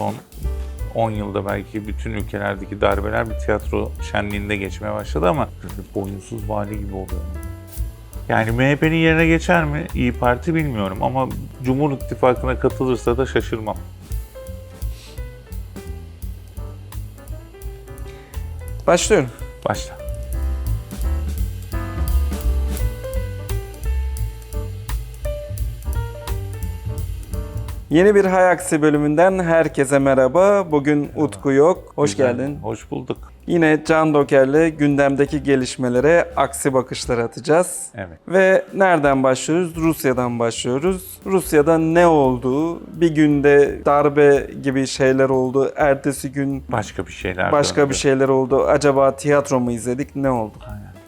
son 10 yılda belki bütün ülkelerdeki darbeler bir tiyatro şenliğinde geçmeye başladı ama boyunsuz vali gibi oluyor. Yani MHP'nin yerine geçer mi İyi Parti bilmiyorum ama Cumhur İttifakı'na katılırsa da şaşırmam. Başlıyorum. Başla. Yeni bir Hay Aksi bölümünden herkese merhaba. Bugün Utku yok. Hoş Güzel. geldin. Hoş bulduk. Yine Can Doker'le gündemdeki gelişmelere aksi bakışlar atacağız. Evet. Ve nereden başlıyoruz? Rusya'dan başlıyoruz. Rusya'da ne oldu? Bir günde darbe gibi şeyler oldu. Ertesi gün Başka bir şeyler başka döndü. bir şeyler oldu. Acaba tiyatro mu izledik? Ne oldu?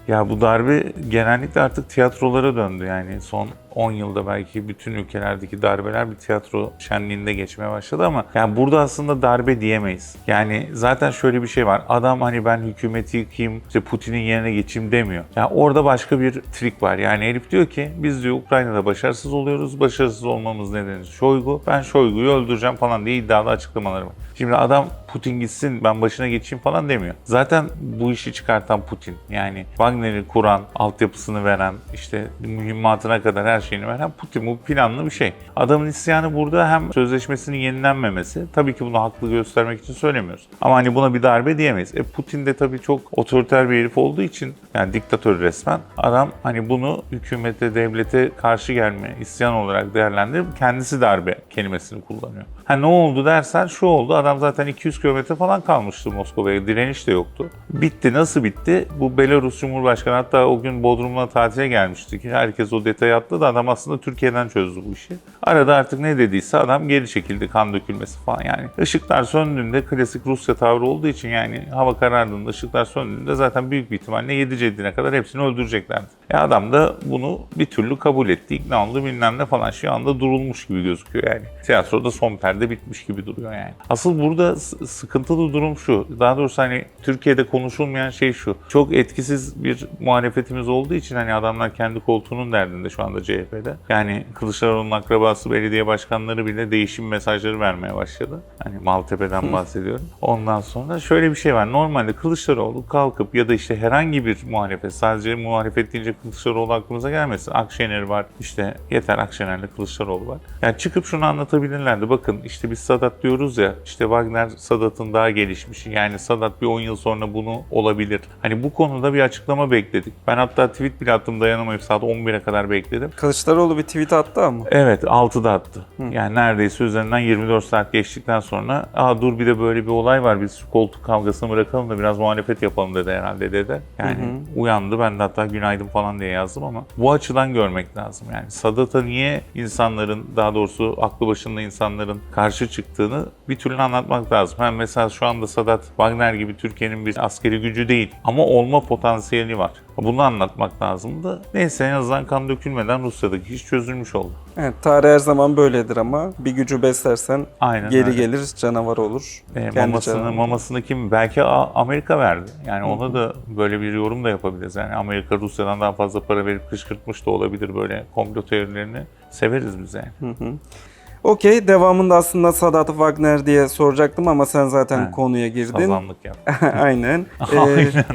Ya bu darbe genellikle artık tiyatrolara döndü yani son 10 yılda belki bütün ülkelerdeki darbeler bir tiyatro şenliğinde geçmeye başladı ama yani burada aslında darbe diyemeyiz. Yani zaten şöyle bir şey var. Adam hani ben hükümeti yıkayım, işte Putin'in yerine geçeyim demiyor. Yani orada başka bir trik var. Yani herif diyor ki biz diyor Ukrayna'da başarısız oluyoruz. Başarısız olmamız nedeni Şoygu. Ben Şoygu'yu öldüreceğim falan diye iddialı açıklamaları var. Şimdi adam Putin gitsin ben başına geçeyim falan demiyor. Zaten bu işi çıkartan Putin. Yani Wagner'i kuran, altyapısını veren, işte mühimmatına kadar her şeyini veren Putin. Bu planlı bir şey. Adamın isyanı burada hem sözleşmesinin yenilenmemesi. Tabii ki bunu haklı göstermek için söylemiyoruz. Ama hani buna bir darbe diyemeyiz. E Putin de tabii çok otoriter bir herif olduğu için yani diktatör resmen. Adam hani bunu hükümete, devlete karşı gelme, isyan olarak değerlendirip kendisi darbe kelimesini kullanıyor. Ha ne oldu dersen şu oldu. Adam zaten 200 kilometre falan kalmıştı Moskova'ya. Direniş de yoktu. Bitti. Nasıl bitti? Bu Belarus Cumhurbaşkanı hatta o gün Bodrum'la tatile gelmiştik. Herkes o detayı attı da adam aslında Türkiye'den çözdü bu işi. Arada artık ne dediyse adam geri çekildi. Kan dökülmesi falan yani. Işıklar söndüğünde klasik Rusya tavrı olduğu için yani hava karardığında ışıklar söndüğünde zaten büyük bir ihtimalle 7 ceddine kadar hepsini öldüreceklerdi. E adam da bunu bir türlü kabul etti. ikna oldu bilmem ne falan. Şu anda durulmuş gibi gözüküyor yani. Tiyatroda son perde bitmiş gibi duruyor yani. Asıl burada sıkıntılı durum şu. Daha doğrusu hani Türkiye'de konuşulmayan şey şu. Çok etkisiz bir muhalefetimiz olduğu için hani adamlar kendi koltuğunun derdinde şu anda CHP'de. Yani Kılıçdaroğlu'nun akrabası belediye başkanları bile değişim mesajları vermeye başladı. Hani Maltepe'den bahsediyorum. Ondan sonra şöyle bir şey var. Normalde Kılıçdaroğlu kalkıp ya da işte herhangi bir muhalefet, sadece muhalefet deyince Kılıçdaroğlu aklımıza gelmesin. Akşener var. işte yeter Akşener'le Kılıçdaroğlu var. Yani çıkıp şunu anlatabilirlerdi. Bakın işte biz Sadat diyoruz ya işte Wagner Sadat'ın daha gelişmişi. Yani Sadat bir 10 yıl sonra bunu olabilir. Hani bu konuda bir açıklama bekledik. Ben hatta tweet bile attım dayanamayıp saat 11'e kadar bekledim. Kılıçdaroğlu bir tweet attı ama. Evet 6'da attı. Yani neredeyse üzerinden 24 saat geçtikten sonra aa dur bir de böyle bir olay var biz şu koltuk kavgasını bırakalım da biraz muhalefet yapalım dedi herhalde dedi. Yani uyandı ben de hatta günaydın falan diye yazdım ama bu açıdan görmek lazım. Yani Sadat'a niye insanların daha doğrusu aklı başında insanların karşı çıktığını bir türlü anlatmak lazım. Hem mesela şu anda Sadat Wagner gibi Türkiye'nin bir askeri gücü değil ama olma potansiyeli var. Bunu anlatmak lazımdı. Neyse en azından kan dökülmeden Rusya'daki iş çözülmüş oldu. Evet, tarih her zaman böyledir ama bir gücü beslersen Aynen geri öyle. gelir, canavar olur. E, Kendi mamasını, canavarı. mamasını kim? Belki Amerika verdi. Yani ona da böyle bir yorum da yapabiliriz. Yani Amerika Rusya'dan daha fazla para verip kışkırtmış da olabilir böyle komplo teorilerini. Severiz biz yani. Okey, devamında aslında Sadat Wagner diye soracaktım ama sen zaten He, konuya girdin. Sazanlık yap. Aynen. Ee, Aynen.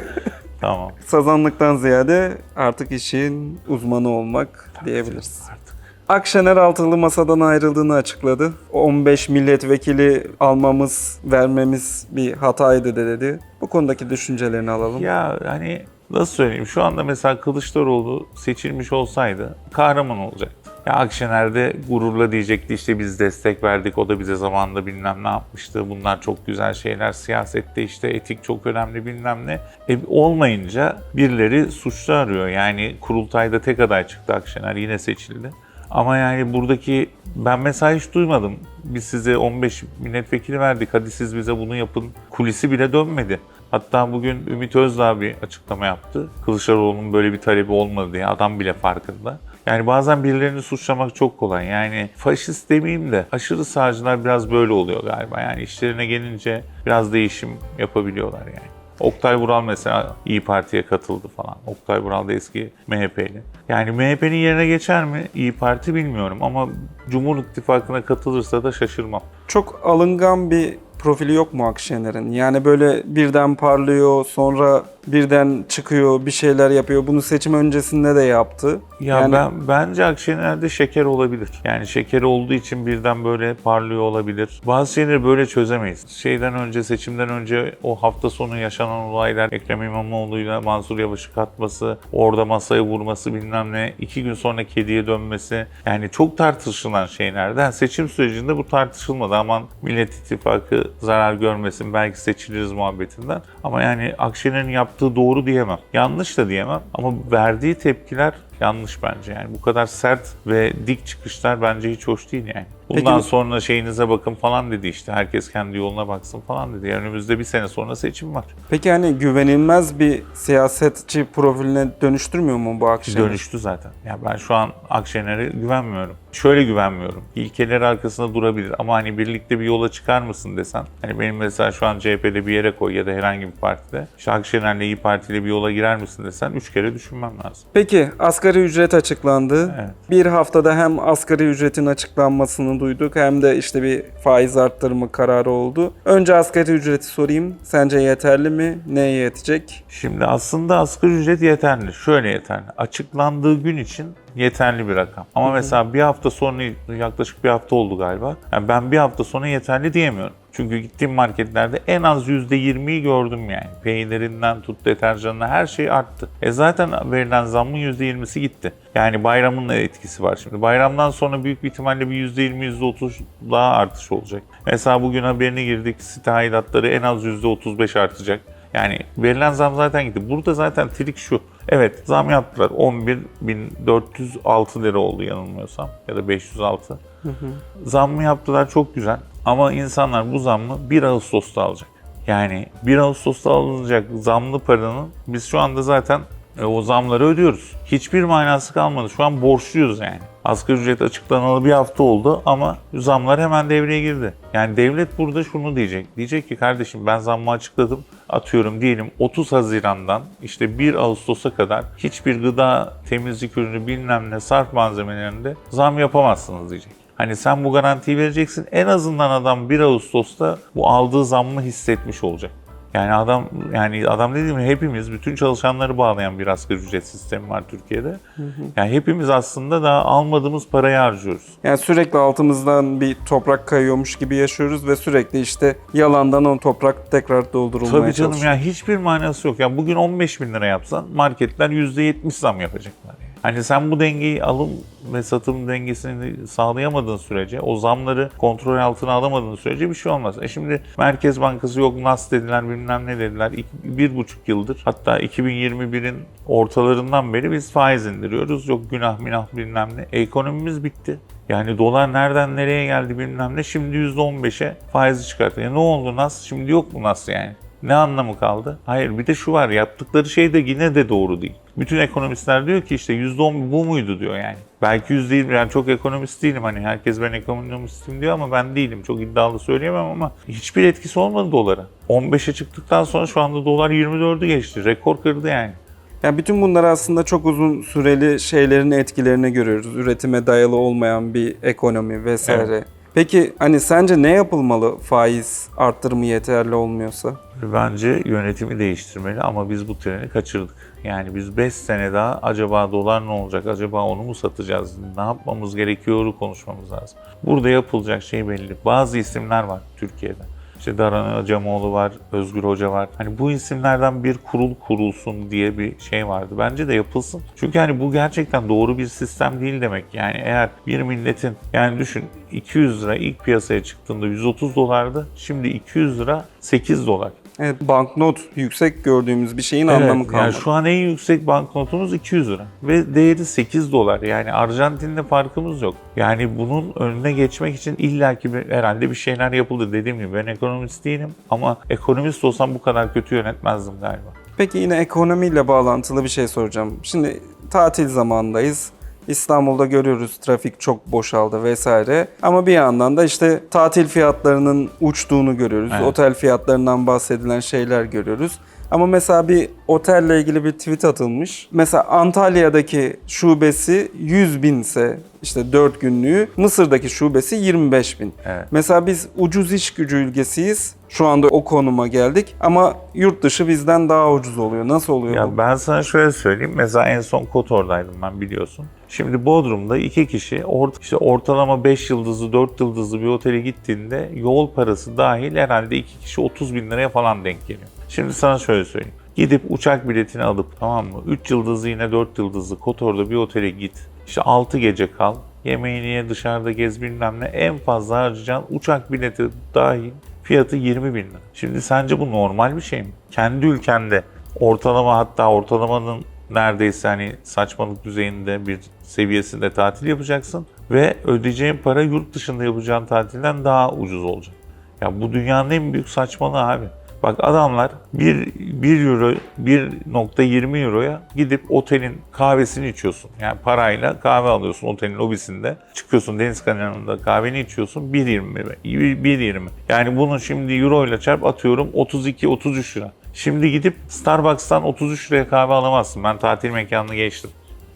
tamam. sazanlıktan ziyade artık işin uzmanı olmak diyebiliriz. Artık. Akşener altılı masadan ayrıldığını açıkladı. 15 milletvekili almamız, vermemiz bir hataydı de dedi. Bu konudaki düşüncelerini alalım. Ya hani nasıl söyleyeyim şu anda mesela Kılıçdaroğlu seçilmiş olsaydı kahraman olacaktı. Ya Akşener de gururla diyecekti işte biz destek verdik o da bize zamanında bilmem ne yapmıştı. Bunlar çok güzel şeyler siyasette işte etik çok önemli bilmem ne. E, olmayınca birileri suçlu arıyor. Yani kurultayda tek aday çıktı Akşener yine seçildi. Ama yani buradaki ben mesela hiç duymadım. Biz size 15 milletvekili verdik hadi siz bize bunu yapın. Kulisi bile dönmedi. Hatta bugün Ümit Özdağ bir açıklama yaptı. Kılıçdaroğlu'nun böyle bir talebi olmadı diye adam bile farkında. Yani bazen birilerini suçlamak çok kolay. Yani faşist demeyeyim de aşırı sağcılar biraz böyle oluyor galiba. Yani işlerine gelince biraz değişim yapabiliyorlar yani. Oktay Vural mesela İyi Parti'ye katıldı falan. Oktay Vural da eski MHP'li. Yani MHP'nin yerine geçer mi İyi Parti bilmiyorum ama Cumhur İttifakı'na katılırsa da şaşırmam. Çok alıngan bir profili yok mu Akşener'in? Yani böyle birden parlıyor, sonra birden çıkıyor, bir şeyler yapıyor. Bunu seçim öncesinde de yaptı. Ya Yani- ben bence Akşener'de şeker olabilir. Yani şeker olduğu için birden böyle parlıyor olabilir. Bazı şeyleri böyle çözemeyiz. Şeyden önce, seçimden önce o hafta sonu yaşanan olaylar, Ekrem İmamoğlu'yla Mansur Yavaş'ı katması, orada masaya vurması bilmem ne, iki gün sonra kediye dönmesi. Yani çok tartışılan şeylerden seçim sürecinde bu tartışılmadı. Aman Millet İttifakı zarar görmesin, belki seçiliriz muhabbetinden. Ama yani Akşener'in yaptığı doğru diyemem. Yanlış da diyemem. Ama verdiği tepkiler yanlış bence. Yani bu kadar sert ve dik çıkışlar bence hiç hoş değil yani. Bundan Peki- sonra şeyinize bakın falan dedi işte. Herkes kendi yoluna baksın falan dedi. Yani önümüzde bir sene sonra seçim var. Peki hani güvenilmez bir siyasetçi profiline dönüştürmüyor mu bu Akşener? Dönüştü zaten. Ya ben şu an Akşener'e güvenmiyorum. Şöyle güvenmiyorum. İlkeleri arkasında durabilir ama hani birlikte bir yola çıkar mısın desen. Hani benim mesela şu an CHP'de bir yere koy ya da herhangi bir partide. İşte Akşener'le İyi Parti'yle bir yola girer misin desen üç kere düşünmem lazım. Peki asgari ücret açıklandı. Evet. Bir haftada hem asgari ücretin açıklanmasını duyduk hem de işte bir faiz arttırma kararı oldu. Önce asgari ücreti sorayım. Sence yeterli mi? Neye yetecek? Şimdi aslında asgari ücret yeterli. Şöyle yeterli. Açıklandığı gün için yeterli bir rakam. Ama mesela bir hafta sonra yaklaşık bir hafta oldu galiba. Yani ben bir hafta sonra yeterli diyemiyorum. Çünkü gittiğim marketlerde en az %20'yi gördüm yani. Peynirinden tut deterjanına her şey arttı. E zaten verilen zammın %20'si gitti. Yani bayramın da etkisi var şimdi. Bayramdan sonra büyük bir ihtimalle bir %20, %30 daha artış olacak. Mesela bugün haberine girdik site aidatları en az %35 artacak. Yani verilen zam zaten gitti. Burada zaten trik şu. Evet zam yaptılar. 11.406 lira oldu yanılmıyorsam. Ya da 506. Zammı yaptılar çok güzel. Ama insanlar bu zammı 1 Ağustos'ta alacak. Yani 1 Ağustos'ta alınacak zamlı paranın biz şu anda zaten e, o zamları ödüyoruz. Hiçbir manası kalmadı. Şu an borçluyuz yani. Asgari ücret açıklanalı bir hafta oldu ama zamlar hemen devreye girdi. Yani devlet burada şunu diyecek. Diyecek ki kardeşim ben zammı açıkladım. Atıyorum diyelim 30 Haziran'dan işte 1 Ağustos'a kadar hiçbir gıda, temizlik ürünü bilmem ne sarf malzemelerinde zam yapamazsınız diyecek. Hani sen bu garantiyi vereceksin. En azından adam 1 Ağustos'ta bu aldığı zammı hissetmiş olacak. Yani adam yani adam dediğim gibi hepimiz bütün çalışanları bağlayan bir asgari ücret sistemi var Türkiye'de. Yani hepimiz aslında daha almadığımız parayı harcıyoruz. Yani sürekli altımızdan bir toprak kayıyormuş gibi yaşıyoruz ve sürekli işte yalandan o toprak tekrar doldurulmaya Tabii canım çalışıyor. ya hiçbir manası yok. Ya bugün 15 bin lira yapsan marketler %70 zam yapacaklar. Hani sen bu dengeyi alım ve satım dengesini sağlayamadığın sürece, o zamları kontrol altına alamadığın sürece bir şey olmaz. E şimdi Merkez Bankası yok NAS dediler bilmem ne dediler. Bir buçuk yıldır hatta 2021'in ortalarından beri biz faiz indiriyoruz. Yok günah minah bilmem ne. E, ekonomimiz bitti. Yani dolar nereden nereye geldi bilmem ne. Şimdi %15'e faizi çıkarttı. E ne oldu NAS? Şimdi yok mu NAS yani? Ne anlamı kaldı? Hayır bir de şu var yaptıkları şey de yine de doğru değil. Bütün ekonomistler diyor ki işte %10 bu muydu diyor yani. Belki %20 yani çok ekonomist değilim hani herkes ben ekonomistim diyor ama ben değilim. Çok iddialı söyleyemem ama hiçbir etkisi olmadı dolara. 15'e çıktıktan sonra şu anda dolar 24'ü geçti. Rekor kırdı yani. Yani bütün bunlar aslında çok uzun süreli şeylerin etkilerini görüyoruz. Üretime dayalı olmayan bir ekonomi vesaire. Peki hani sence ne yapılmalı faiz arttırımı yeterli olmuyorsa? Bence yönetimi değiştirmeli ama biz bu treni kaçırdık. Yani biz 5 sene daha acaba dolar ne olacak, acaba onu mu satacağız, ne yapmamız gerekiyor konuşmamız lazım. Burada yapılacak şey belli. Bazı isimler var Türkiye'de. İşte Daran Acemoğlu var, Özgür Hoca var. Hani bu isimlerden bir kurul kurulsun diye bir şey vardı. Bence de yapılsın. Çünkü hani bu gerçekten doğru bir sistem değil demek. Yani eğer bir milletin yani düşün 200 lira ilk piyasaya çıktığında 130 dolardı. Şimdi 200 lira 8 dolar. Evet banknot yüksek gördüğümüz bir şeyin anlamı Evet, kalmadı. Yani şu an en yüksek banknotumuz 200 lira ve değeri 8 dolar. Yani Arjantin'de farkımız yok. Yani bunun önüne geçmek için illaki bir, herhalde bir şeyler yapıldı. Dediğim gibi ben ekonomist değilim ama ekonomist olsam bu kadar kötü yönetmezdim galiba. Peki yine ekonomiyle bağlantılı bir şey soracağım. Şimdi tatil zamanındayız. İstanbul'da görüyoruz trafik çok boşaldı vesaire. Ama bir yandan da işte tatil fiyatlarının uçtuğunu görüyoruz. Evet. Otel fiyatlarından bahsedilen şeyler görüyoruz. Ama mesela bir otelle ilgili bir tweet atılmış. Mesela Antalya'daki şubesi 100 binse işte 4 günlüğü, Mısır'daki şubesi 25 bin. Evet. Mesela biz ucuz iş gücü ülkesiyiz. Şu anda o konuma geldik ama yurt dışı bizden daha ucuz oluyor. Nasıl oluyor bu? Ya ben sana şöyle söyleyeyim. Mesela en son Kotor'daydım ben biliyorsun. Şimdi Bodrum'da iki kişi ort işte ortalama 5 yıldızlı 4 yıldızlı bir otele gittiğinde yol parası dahil herhalde iki kişi 30 bin liraya falan denk geliyor. Şimdi sana şöyle söyleyeyim. Gidip uçak biletini alıp tamam mı? 3 yıldızlı yine 4 yıldızlı Kotor'da bir otele git. İşte 6 gece kal. Yemeğini ye dışarıda gez bilmem ne. En fazla harcayacağın uçak bileti dahil fiyatı 20 bin lira. Şimdi sence bu normal bir şey mi? Kendi ülkende ortalama hatta ortalamanın neredeyse hani saçmalık düzeyinde bir seviyesinde tatil yapacaksın ve ödeyeceğin para yurt dışında yapacağın tatilden daha ucuz olacak. Ya bu dünyanın en büyük saçmalığı abi. Bak adamlar 1, 1 euro, 1.20 euroya gidip otelin kahvesini içiyorsun. Yani parayla kahve alıyorsun otelin lobisinde. Çıkıyorsun deniz kenarında kahveni içiyorsun 1.20. 1.20. Yani bunu şimdi euro ile çarp atıyorum 32-33 lira. Şimdi gidip Starbucks'tan 33 liraya kahve alamazsın. Ben tatil mekanını geçtim.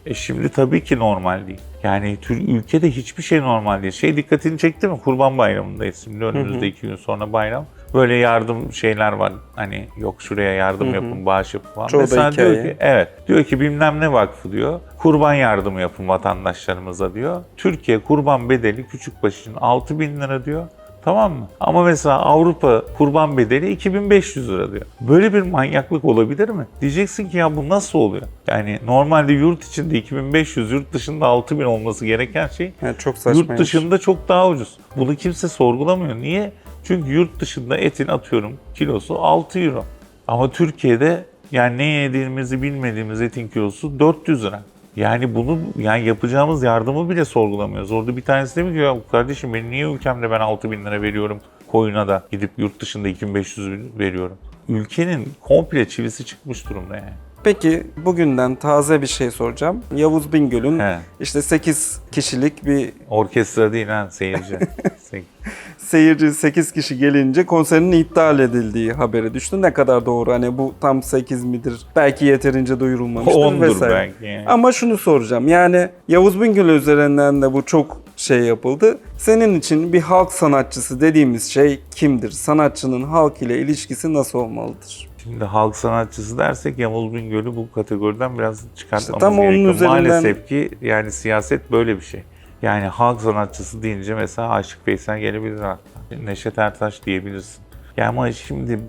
E şimdi tabii ki normal değil. Yani ülkede hiçbir şey normal değil. Şey dikkatini çekti mi? Kurban Bayramı'ndayız şimdi önümüzde iki gün sonra bayram. Böyle yardım şeyler var. Hani yok şuraya yardım yapın, bağış yapın falan. Çoğu Mesela diyor hikaye. ki evet. Diyor ki bilmem ne vakfı diyor. Kurban yardımı yapın vatandaşlarımıza diyor. Türkiye kurban bedeli küçük başının 6 bin lira diyor. Tamam mı? Ama mesela Avrupa kurban bedeli 2500 lira diyor. Böyle bir manyaklık olabilir mi? Diyeceksin ki ya bu nasıl oluyor? Yani normalde yurt içinde 2500, yurt dışında 6000 olması gereken şey Yani çok saçma. yurt dışında çok daha ucuz. Bunu kimse sorgulamıyor. Niye? Çünkü yurt dışında etin atıyorum kilosu 6 euro. Ama Türkiye'de yani ne yediğimizi bilmediğimiz etin kilosu 400 lira. Yani bunu yani yapacağımız yardımı bile sorgulamıyoruz. Orada bir tanesi demiyor ki ya kardeşim ben niye ülkemde ben 6 bin lira veriyorum koyuna da gidip yurt dışında 2500 bin veriyorum. Ülkenin komple çivisi çıkmış durumda yani. Peki bugünden taze bir şey soracağım. Yavuz Bingöl'ün He. işte 8 kişilik bir Orkestra değil ha seyirci. Se- seyirci 8 kişi gelince konserinin iptal edildiği haberi düştü. Ne kadar doğru? Hani bu tam 8 midir? Belki yeterince duyurulmamıştır Ondur vesaire. belki yani. Ama şunu soracağım. Yani Yavuz Bingöl üzerinden de bu çok şey yapıldı. Senin için bir halk sanatçısı dediğimiz şey kimdir? Sanatçının halk ile ilişkisi nasıl olmalıdır? Şimdi halk sanatçısı dersek Yavuz Bingöl'ü bu kategoriden biraz çıkartmamız İşte tam onun gerekiyor. üzerinden- Maalesef ki yani siyaset böyle bir şey. Yani halk sanatçısı deyince mesela Aşık Veysel gelebilir hatta. Neşet Ertaş diyebilirsin. Yani ama şimdi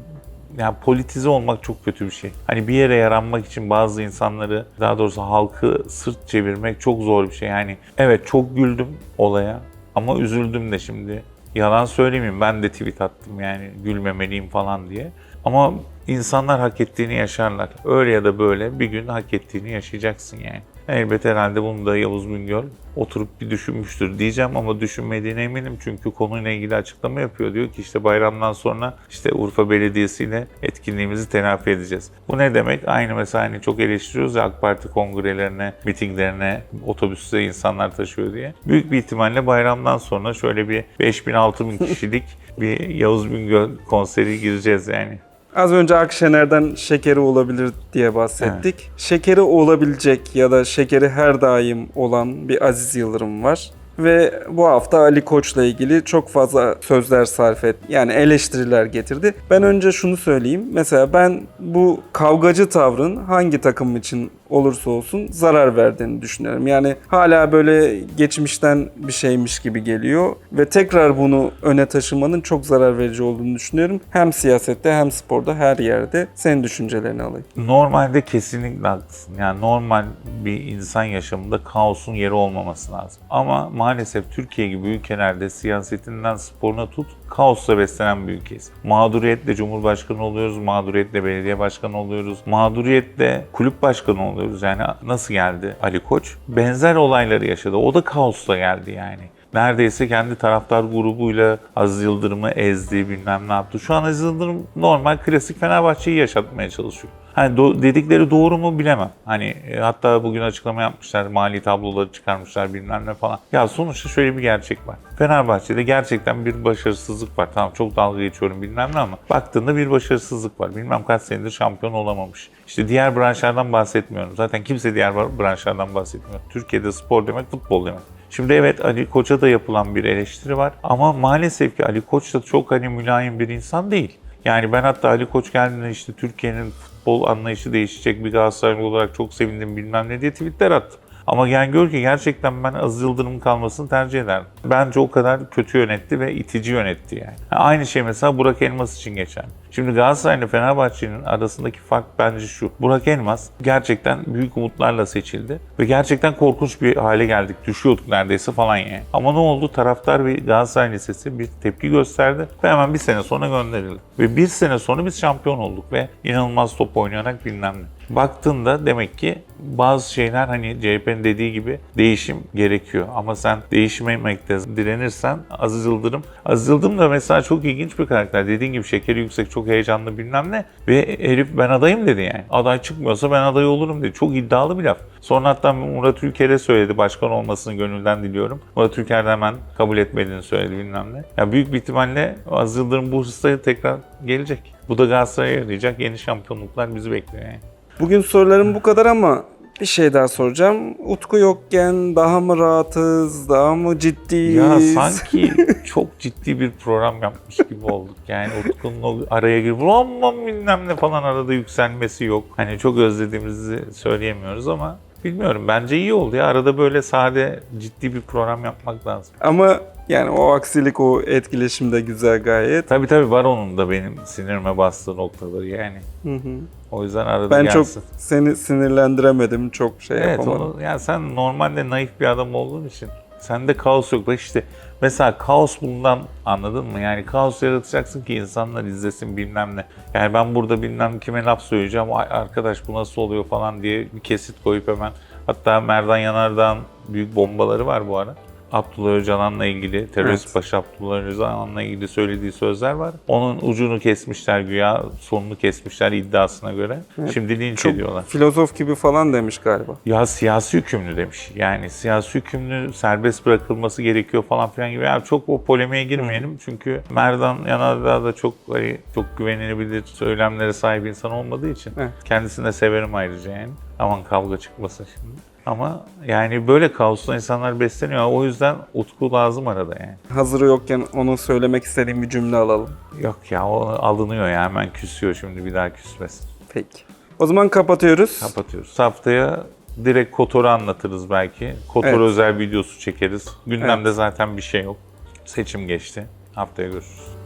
yani politize olmak çok kötü bir şey. Hani bir yere yaranmak için bazı insanları, daha doğrusu halkı sırt çevirmek çok zor bir şey. Yani evet çok güldüm olaya ama üzüldüm de şimdi. Yalan söylemeyeyim ben de tweet attım yani gülmemeliyim falan diye. Ama insanlar hak ettiğini yaşarlar. Öyle ya da böyle bir gün hak ettiğini yaşayacaksın yani. Elbet herhalde bunu da Yavuz Bingöl oturup bir düşünmüştür diyeceğim ama düşünmediğine eminim çünkü konuyla ilgili açıklama yapıyor. Diyor ki işte bayramdan sonra işte Urfa Belediyesi ile etkinliğimizi telafi edeceğiz. Bu ne demek? Aynı mesela hani çok eleştiriyoruz ya AK Parti kongrelerine, mitinglerine otobüste insanlar taşıyor diye. Büyük bir ihtimalle bayramdan sonra şöyle bir 5000-6000 kişilik bir Yavuz Bingöl konseri gireceğiz yani. Az önce Akşener'den şekeri olabilir diye bahsettik. Şekeri olabilecek ya da şekeri her daim olan bir Aziz Yıldırım var. Ve bu hafta Ali Koç'la ilgili çok fazla sözler sarf et, yani eleştiriler getirdi. Ben önce şunu söyleyeyim. Mesela ben bu kavgacı tavrın hangi takım için olursa olsun zarar verdiğini düşünüyorum. Yani hala böyle geçmişten bir şeymiş gibi geliyor ve tekrar bunu öne taşımanın çok zarar verici olduğunu düşünüyorum. Hem siyasette hem sporda her yerde. Senin düşüncelerini alayım. Normalde kesinlikle haklısın. Yani normal bir insan yaşamında kaosun yeri olmaması lazım. Ama maalesef Türkiye gibi ülkelerde siyasetinden sporuna tut kaosla beslenen bir ülkeyiz. Mağduriyetle Cumhurbaşkanı oluyoruz, mağduriyetle belediye başkanı oluyoruz, mağduriyetle kulüp başkanı oluyoruz. Yani nasıl geldi Ali Koç? Benzer olayları yaşadı. O da kaosla geldi yani. Neredeyse kendi taraftar grubuyla Aziz Yıldırım'ı ezdi, bilmem ne yaptı. Şu an Aziz Yıldırım normal klasik Fenerbahçe'yi yaşatmaya çalışıyor. Hani do- dedikleri doğru mu bilemem. Hani e, hatta bugün açıklama yapmışlar, mali tabloları çıkarmışlar bilmem ne falan. Ya sonuçta şöyle bir gerçek var. Fenerbahçe'de gerçekten bir başarısızlık var. Tamam çok dalga geçiyorum bilmem ne ama baktığında bir başarısızlık var. Bilmem kaç senedir şampiyon olamamış. İşte diğer branşlardan bahsetmiyorum. Zaten kimse diğer branşlardan bahsetmiyor. Türkiye'de spor demek futbol demek. Şimdi evet Ali Koç'a da yapılan bir eleştiri var ama maalesef ki Ali Koç da çok hani mülayim bir insan değil. Yani ben hatta Ali Koç geldiğinde işte Türkiye'nin futbol anlayışı değişecek bir Galatasaraylı olarak çok sevindim bilmem ne diye tweetler attım. Ama gel gör ki gerçekten ben Aziz Yıldırım'ın kalmasını tercih ederdim. Bence o kadar kötü yönetti ve itici yönetti yani. Aynı şey mesela Burak Elmas için geçen. Şimdi Galatasaray ile Fenerbahçe'nin arasındaki fark bence şu. Burak Elmas gerçekten büyük umutlarla seçildi. Ve gerçekten korkunç bir hale geldik. Düşüyorduk neredeyse falan yani. Ama ne oldu? Taraftar ve Galatasaray Lisesi bir tepki gösterdi. Ve hemen bir sene sonra gönderildi. Ve bir sene sonra biz şampiyon olduk ve inanılmaz top oynayarak bilmem ne. Baktığında demek ki bazı şeyler hani CHP'nin dediği gibi değişim gerekiyor. Ama sen değişmemekte direnirsen Aziz Yıldırım, Aziz Yıldırım da mesela çok ilginç bir karakter. Dediğin gibi şekeri yüksek, çok heyecanlı bilmem ne. Ve herif ben adayım dedi yani. Aday çıkmıyorsa ben aday olurum dedi. Çok iddialı bir laf. Sonra hatta Murat Ülker'e söyledi başkan olmasını gönülden diliyorum. Murat Ülker de hemen kabul etmediğini söyledi bilmem ne. Ya büyük bir ihtimalle Aziz Yıldırım bu hırsla tekrar gelecek. Bu da Galatasaray'a yarayacak. Yeni şampiyonluklar bizi bekliyor yani. Bugün sorularım bu kadar ama bir şey daha soracağım. Utku yokken daha mı rahatız, daha mı ciddiyiz? Ya sanki çok ciddi bir program yapmış gibi olduk. Yani Utku'nun o araya girip aman bilmem ne falan arada yükselmesi yok. Hani çok özlediğimizi söyleyemiyoruz ama bilmiyorum. Bence iyi oldu ya. Arada böyle sade ciddi bir program yapmak lazım. Ama yani o aksilik, o etkileşim de güzel gayet. Tabii tabii var onun da benim sinirime bastığı noktaları yani. Hı hı. O yüzden arada Ben gelsin. çok seni sinirlendiremedim, çok şey Evet yapamadım. onu, yani sen normalde naif bir adam olduğun için sende kaos yok. Bak işte mesela kaos bundan anladın mı? Yani kaos yaratacaksın ki insanlar izlesin bilmem ne. Yani ben burada bilmem kime laf söyleyeceğim. Ay arkadaş bu nasıl oluyor falan diye bir kesit koyup hemen. Hatta Merdan Yanardağ'ın büyük bombaları var bu ara. Abdullah Öcalan'la ilgili, terörist Evet. başı Abdullah Öcalan'la ilgili söylediği sözler var. Onun ucunu kesmişler güya, sonunu kesmişler iddiasına göre. Şimdi linç Çok ediyorlar. filozof gibi falan demiş galiba. Ya siyasi hükümlü demiş. Yani siyasi hükümlü serbest bırakılması gerekiyor falan filan gibi. Yani çok o polemiğe girmeyelim. Çünkü Merdan Yanardağ da çok hani çok güvenilebilir söylemlere sahip insan olmadığı için. Evet. Kendisini de severim ayrıca yani. Aman kavga çıkmasın şimdi. Ama yani böyle kaosla insanlar besleniyor. O yüzden utku lazım arada yani. Hazır yokken onu söylemek istediğim bir cümle alalım. Yok ya o alınıyor ya hemen küsüyor şimdi bir daha küsmesin. Peki. O zaman kapatıyoruz. Kapatıyoruz. Haftaya direkt Kotor'u anlatırız belki. Kotor Evet. özel videosu çekeriz. Gündemde Evet. zaten bir şey yok. Seçim geçti. Haftaya görüşürüz.